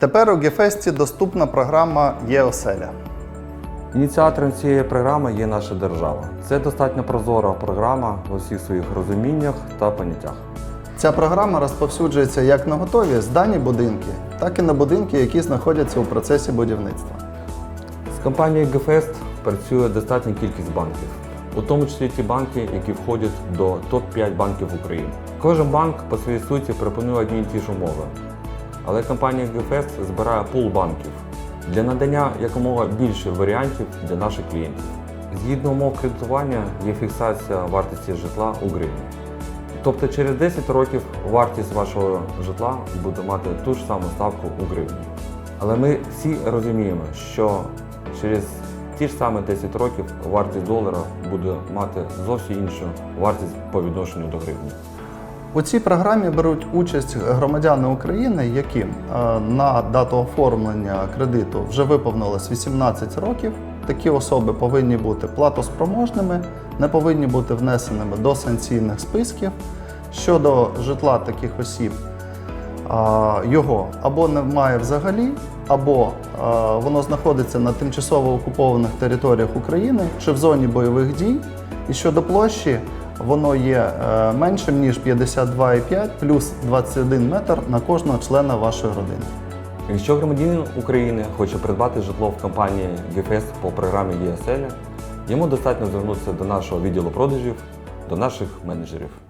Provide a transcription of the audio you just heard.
Тепер у Гефесті доступна програма ЄОселя. Ініціатором цієї програми є наша держава. Це достатньо прозора програма у всіх своїх розуміннях та поняттях. Ця програма розповсюджується як на готові здані будинки, так і на будинки, які знаходяться у процесі будівництва. З компанією GFest працює достатня кількість банків, у тому числі ті банки, які входять до топ-5 банків України. Кожен банк по своїй суті пропонує одні й ті ж умови. Але компанія GFest збирає пул банків для надання якомога більше варіантів для наших клієнтів. Згідно умов кредитування є фіксація вартості житла у гривні. Тобто через 10 років вартість вашого житла буде мати ту ж саму ставку у гривні. Але ми всі розуміємо, що через ті ж самі 10 років вартість долара буде мати зовсім іншу вартість по відношенню до гривні. У цій програмі беруть участь громадяни України, яким е, на дату оформлення кредиту вже виповнилось 18 років. Такі особи повинні бути платоспроможними, не повинні бути внесеними до санкційних списків. Щодо житла таких осіб, його або немає взагалі, або воно знаходиться на тимчасово окупованих територіях України чи в зоні бойових дій. І щодо площі, воно є е, меншим ніж 52,5 плюс 21 метр на кожного члена вашої родини. Якщо громадянин України хоче придбати житло в компанії GFS по програмі ЄСЛ, йому достатньо звернутися до нашого відділу продажів, до наших менеджерів.